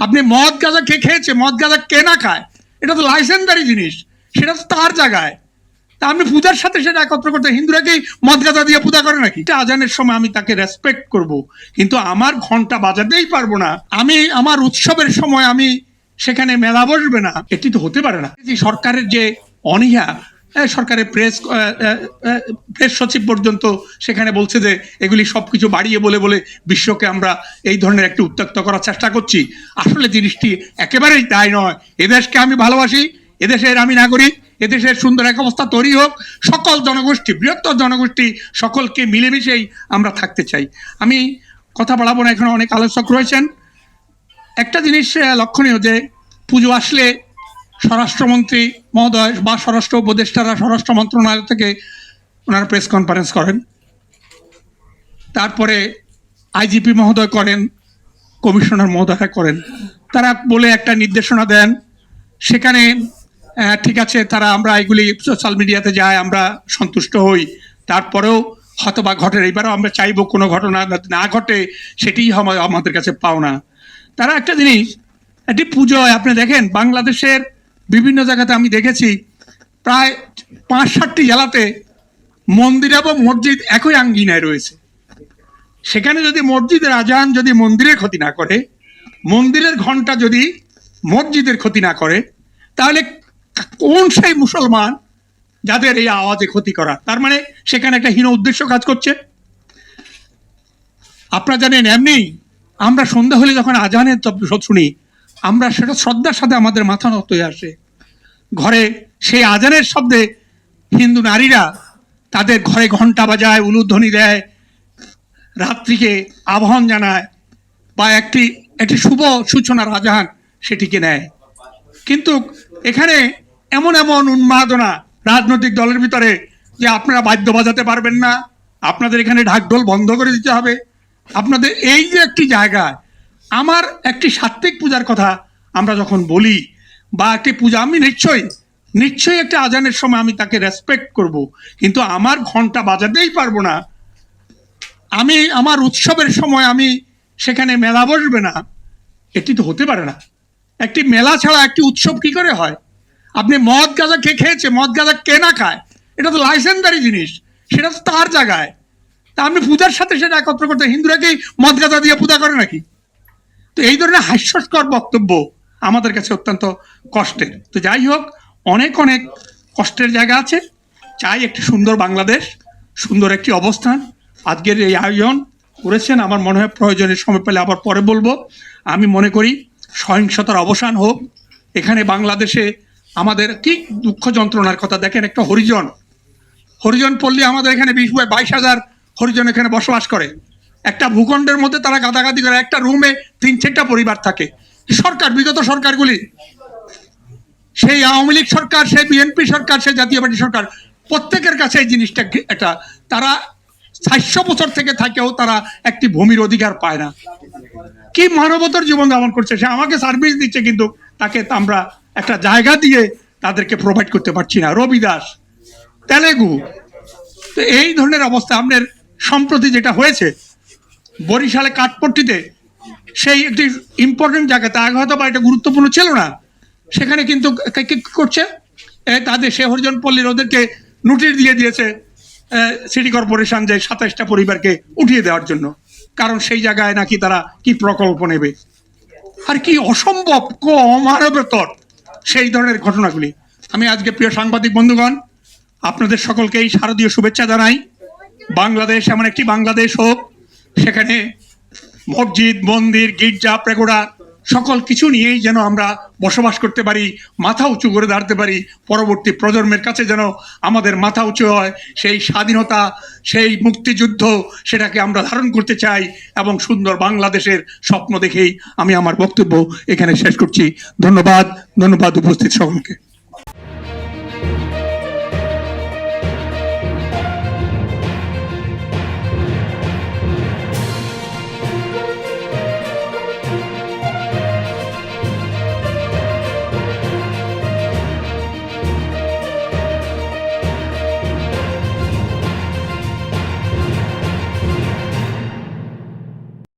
আপনি মদ গাঁজা কে খেয়েছে, মদ গাঁজা কে না খায়? এটা তো লাইসেন্সারি জিনিস, সেটা তো তার জায়গায়। তা আপনি পূজার সাথে সেটা একত্র করতে, হিন্দুরা কি মদ গাঁজা দিয়ে পূজা করে নাকি? এটা আজানের সময় আমি তাকে রেসপেক্ট করব, কিন্তু আমার ঘণ্টা বাজাতেই পারব না। আমি, আমার উৎসবের সময় আমি সেখানে মেলা বসবে না। এটি তো হতে পারে না। সরকারের যে অনীহা সরকারের প্রেস প্রেস সচিব পর্যন্ত সেখানে বলছে যে এগুলি সব কিছু বাড়িয়ে বলে বলে বিশ্বকে আমরা এই ধরনের একটি উত্তক্ত করার চেষ্টা করছি। আসলে জিনিসটি একেবারেই তাই নয়। এদেশকে আমি ভালোবাসি, এদেশের আমি নাগরিক, এদেশের সুন্দর এক অবস্থা তৈরি হোক, সকল জনগোষ্ঠী, বৃহত্তর জনগোষ্ঠী সকলকে মিলেমিশেই আমরা থাকতে চাই। আমি কথা বাড়াবো না, এখানে অনেক আলোচক রয়েছেন। একটা জিনিস লক্ষণীয় যে পুজো আসলে স্বরাষ্ট্রমন্ত্রী মহোদয় বা স্বরাষ্ট্র উপদেষ্টারা স্বরাষ্ট্র মন্ত্রণালয় থেকে ওনারা প্রেস কনফারেন্স করেন। তারপরে আইজিপি মহোদয় করেন, কমিশনার মহোদয় করেন। তারা বলে একটা নির্দেশনা দেন, সেখানে ঠিক আছে, তারা আমরা এগুলি সোশ্যাল মিডিয়াতে যাই, আমরা সন্তুষ্ট হই। তারপরেও হয়তো বা ঘটে এবারও আমরা চাইব কোনো ঘটনা না ঘটে, সেটিই আমাদের কাছে পাওনা। তারা একটা জিনিস, একটি পুজোয় আপনি দেখেন, বাংলাদেশের বিভিন্ন জায়গাতে আমি দেখেছি, প্রায় পাঁচ ষাটটি জেলাতে মন্দির এবং মসজিদ একই আঙ্গিনায় রয়েছে। সেখানে যদি মসজিদের আজান যদি মন্দিরের ক্ষতি না করে, মন্দিরের ঘণ্টা যদি মসজিদের ক্ষতি না করে, তাহলে কোন সেই মুসলমান যাদের এই আওয়াজে ক্ষতি করা? তার মানে সেখানে একটা হীন উদ্দেশ্য কাজ করছে। আপনারা জানেন, এমনি আমরা সন্ধ্যা হলে যখন আজানের শব্দ শুনি আমরা সেটা শ্রদ্ধার সাথে আমাদের মাথা নত হয়ে আসে। ঘরে সেই আজানের শব্দে হিন্দু নারীরা তাদের ঘরে ঘণ্টা বাজায়, উলুধ্বনি দেয়, রাত্রিকে আহ্বান জানায় বা একটি একটি শুভ সূচনার আজান সেটিকে নেয়। কিন্তু এখানে এমন এমন উন্মাদনা রাজনৈতিক দলের ভিতরে যে আপনারা বাদ্য বাজাতে পারবেন না, আপনাদের এখানে ঢাকঢোল বন্ধ করে দিতে হবে। আপনাদের এই যে একটি জায়গা আমার একটি সাত্ত্বিক পূজার কথা আমরা যখন বলি, বা একটি পূজা, আমি নিশ্চয়ই নিশ্চয়ই একটা আজানের সময় আমি তাকে রেসপেক্ট করব। কিন্তু আমার ঘণ্টা বাজাতেই পারব না। আমি, আমার উৎসবের সময় আমি সেখানে মেলা বসবে না। এটি তো হতে পারে না। একটি মেলা ছাড়া একটি উৎসব কি করে হয়? আপনি মদ গাঁজা কে খেয়েছে? মদ গাঁজা কে না খায়? এটা তো লাইসেন্সারি জিনিস। সেটা তো তার জায়গায়। তা আপনি পূজার সাথে সেটা একত্র করতে, হিন্দুরা কি মদ গাঁজা দিয়ে পূজা করে নাকি? তো এই ধরনের হাস্যস্কর বক্তব্য আমাদের কাছে অত্যন্ত কষ্টের। তো যাই হোক, অনেক অনেক কষ্টের জায়গা আছে। চাই একটি সুন্দর বাংলাদেশ, সুন্দর একটি অবস্থান। আজকের এই আয়োজন করেছেন, আমার মনে হয় প্রয়োজনের সময় পেলে আবার পরে বলব। আমি মনে করি সহিংসতার অবসান হোক, এখানে বাংলাদেশে আমাদের কি দুঃখ যন্ত্রণার কথা। দেখেন একটা হরিজন। হরিজন পল্লী আমাদের এখানে বিশ, বাইশ হাজার হরিজন এখানে বসবাস করে। একটা ভূখণ্ডের মধ্যে তারা গাদাগাদি করে, একটা রুমে তিন চারটা পরিবার থাকে। সরকার, বিগত সরকারগুলি, সেই আওয়ামী লীগ সরকার, সেই বিএনপি সরকার, সেই জাতীয় পার্টি সরকার, প্রত্যেকের কাছে এই জিনিসটা একটা, তারা চারশো বছর থেকে থাকেও তারা একটি ভূমির অধিকার পায় না। কি মানবতার জীবন যাপন করছে? সে আমাকে সার্ভিস দিচ্ছে, কিন্তু তাকে আমরা একটা জায়গা দিয়ে তাদেরকে প্রোভাইড করতে পারছি না। রবি দাস তেলেগু, তো এই ধরনের অবস্থা আমাদের সম্প্রতি যেটা হয়েছে বরিশালে কাঠপট্টিতে সেই একটি ইম্পর্টেন্ট জায়গাতে আগে হয়তো বা এটা গুরুত্বপূর্ণ ছিল না। সেখানে কিন্তু কে- করছে? তাদের সে হরিজন পল্লীর ওদেরকে নোটিশ দিয়ে দিয়েছে সিটি কর্পোরেশন যে সাতাইশটা পরিবারকে উঠিয়ে দেওয়ার জন্য। কারণ সেই জায়গায় নাকি তারা কি প্রকল্প নেবে? আর কি অসম্ভব অমানবতর সেই ধরনের ঘটনাগুলি। আমি আজকে প্রিয় সাংবাদিক বন্ধুগণ, আপনাদের সকলকেই শারদীয় শুভেচ্ছা জানাই। বাংলাদেশ এমন একটি বাংলাদেশ হোক সেখানে মসজিদ, মন্দির, গির্জা, প্রেগোড়া সকল কিছু নিয়েই যেন আমরা বসবাস করতে পারি, মাথা উঁচু করে দাঁড়াতে পারি। পরবর্তী প্রজন্মের কাছে যেন আমাদের মাথা উঁচু হয়, সেই স্বাধীনতা, সেই মুক্তিযুদ্ধ সেটাকে আমরা ধারণ করতে চাই এবং সুন্দর বাংলাদেশের স্বপ্ন দেখেই আমি আমার বক্তব্য এখানে শেষ করছি। ধন্যবাদ ধন্যবাদ উপস্থিত সকলকে।